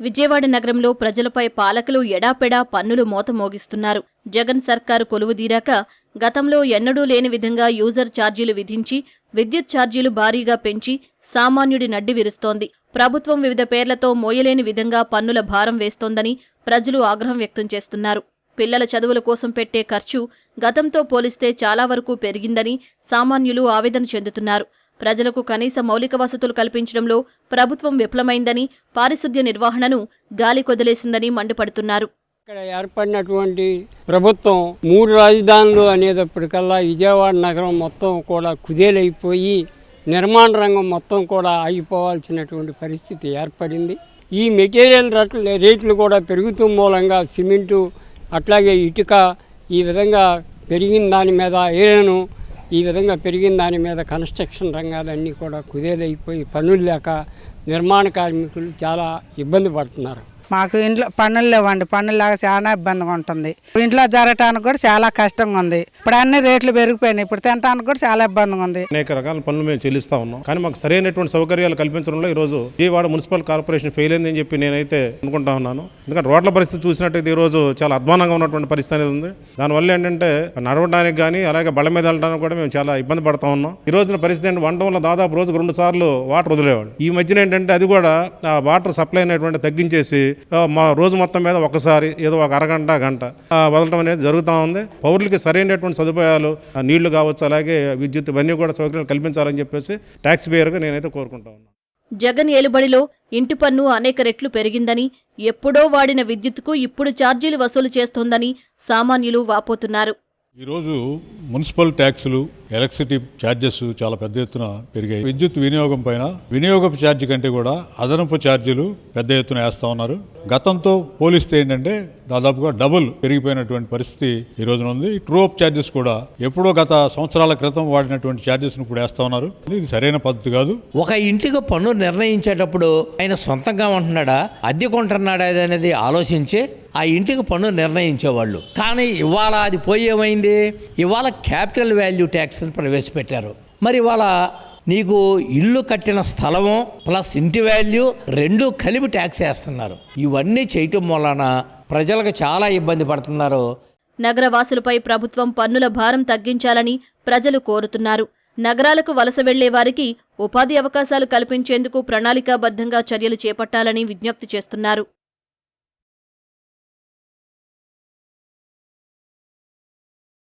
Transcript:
విజయవాడ నగరంలో ప్రజలపై పాలకులు ఎడాపెడా పన్నులు మోత మోగిస్తున్నారు జగన్ సర్కారు కొలువుదీరాక గతంలో ఎన్నడూ లేని విధంగా యూజర్ ఛార్జీలు విధించి విద్యుత్ ఛార్జీలు భారీగా పెంచి సామాన్యుడి నడ్డి విరుస్తోంది. ప్రభుత్వం వివిధ పేర్లతో మోయలేని విధంగా పన్నుల భారం వేస్తోందని ప్రజలు ఆగ్రహం వ్యక్తం చేస్తున్నారు. పిల్లల చదువుల కోసం పెట్టే ఖర్చు గతంతో పోలిస్తే చాలా వరకు పెరిగిందని సామాన్యులు ఆవేదన చెందుతున్నారు. ప్రజలకు కనీస మౌలిక వసతులు కల్పించడంలో ప్రభుత్వం విఫలమైందని పారిశుద్ధ్య నిర్వహణను గాలి కొదిలేసిందని మండిపడుతున్నారు. ఇక్కడ ఏర్పడినటువంటి ప్రభుత్వం మూడు రాజధానులు అనేటప్పటికల్లా విజయవాడ నగరం మొత్తం కూడా కుదేలైపోయి నిర్మాణ రంగం మొత్తం కూడా ఆగిపోవాల్సినటువంటి పరిస్థితి ఏర్పడింది. ఈ మెటీరియల్ రేట్లు రేట్లు కూడా పెరుగుతూ మూలంగా సిమెంటు అట్లాగే ఇటుక ఈ విధంగా పెరిగిన దాని మీద ఏరేను ఈ విధంగా పెరిగిన దాని మీద కన్స్ట్రక్షన్ రంగాలన్నీ కూడా కుదేలైపోయి పనులు లేక నిర్మాణ కార్మికులు చాలా ఇబ్బంది పడుతున్నారు. మాకు ఇంట్లో పనులు లేవండి. పనులు లేక చాలా ఇబ్బందిగా ఉంటుంది. ఇంట్లో జరగటానికి కూడా చాలా కష్టంగా ఉంది. ఇప్పుడు అన్ని రేట్లు పెరిగిపోయినాయి. ఇప్పుడు తినడానికి కూడా చాలా ఇబ్బందిగా ఉంది. అనేక రకాల పనులు మేము చెల్లిస్తా ఉన్నాం. కానీ మాకు సరైనటువంటి సౌకర్యాలు కల్పించడంలో ఈ రోజు విజయవాడ మున్సిపల్ కార్పొరేషన్ ఫెయిల్ అయిందని చెప్పి నేనైతే అనుకుంటా ఉన్నాను. ఎందుకంటే రోడ్ల పరిస్థితి చూసినట్టయితే ఈ రోజు చాలా అధ్వానంగా ఉన్నటువంటి పరిస్థితి అనేది ఉంది. దానివల్ల ఏంటంటే నడవడానికి కానీ అలాగే బళ్ళ మీద వెళ్ళడానికి కూడా మేము చాలా ఇబ్బంది పడతా ఉన్నాం. ఈ రోజున పరిస్థితి ఏంటంటే వంట వల్ల దాదాపు రోజుకు రెండు సార్లు వాటర్ వదిలేవాడు ఈ మధ్యన ఏంటంటే అది కూడా ఆ వాటర్ సప్లై అనేటువంటి తగ్గించేసి మా రోజు మొత్తం మీద ఒకసారి ఏదో ఒక అరగంట గంట వదలటం వదలడం అనేది జరుగుతూ ఉంది. పౌరులకి సరైనటువంటి సదుపాయాలు నీళ్ళు కావచ్చు అలాగే విద్యుత్ ఇవన్నీ కూడా సౌకర్యాలు కల్పించాలని చెప్పేసి ట్యాక్స్ పేయర్గా నేనైతే కోరుకుంటా ఉన్నాను. జగన్ ఏలుబడిలో ఇంటి పన్ను అనేక రెట్లు పెరిగిందని ఎప్పుడో వాడిన విద్యుత్కు ఇప్పుడు ఛార్జీలు వసూలు చేస్తోందని సామాన్యులు వాపోతున్నారు. ఈరోజు మున్సిపల్ ట్యాక్సులు ఎలక్ట్రిసిటీ ఛార్జెస్ చాలా పెద్ద ఎత్తున పెరిగాయి. విద్యుత్ వినియోగం పైన వినియోగపు ఛార్జీ కంటే కూడా అదనపు ఛార్జీలు పెద్ద ఎత్తున వేస్తా ఉన్నారు. గతంతో పోలిస్తే ఏంటంటే దాదాపుగా డబుల్ పెరిగిపోయినటువంటి పరిస్థితి ఈ రోజున ఉంది. ట్రూ అప్ ఛార్జెస్ కూడా ఎప్పుడో గత సంవత్సరాల క్రితం వాడినటువంటి ఛార్జెస్ ఇప్పుడు వేస్తా ఉన్నారు. ఇది సరైన పద్ధతి కాదు. ఒక ఇంటికి పన్ను నిర్ణయించేటప్పుడు ఆయన సొంతంగా ఉంటున్నాడా? అద్దె కొంటున్నాడా అనేది ఆలోచించి ఆ ఇంటికి పన్ను నిర్ణయించేవాళ్ళు. కానీ ఇవాళ అది పోయి ఏమైంది ఇవాళ క్యాపిటల్ వాల్యూ ట్యాక్స్ ట్యాక్స్ని ప్రవేశపెట్టారు. మరి వాళ్ళ నీకు ఇల్లు కట్టిన స్థలము ప్లస్ ఇంటి వాల్యూ రెండు కలిపి ట్యాక్స్ వేస్తున్నారు. ఇవన్నీ చేయటం వలన ప్రజలకు చాలా ఇబ్బంది పడుతున్నారు. నగరవాసులపై ప్రభుత్వం పన్నుల భారం తగ్గించాలని ప్రజలు కోరుతున్నారు. నగరాలకు వలస వెళ్ళే వారికి ఉపాధి అవకాశాలు కల్పించేందుకు ప్రణాళికాబద్ధంగా చర్యలు చేపట్టాలని విజ్ఞప్తి చేస్తున్నారు.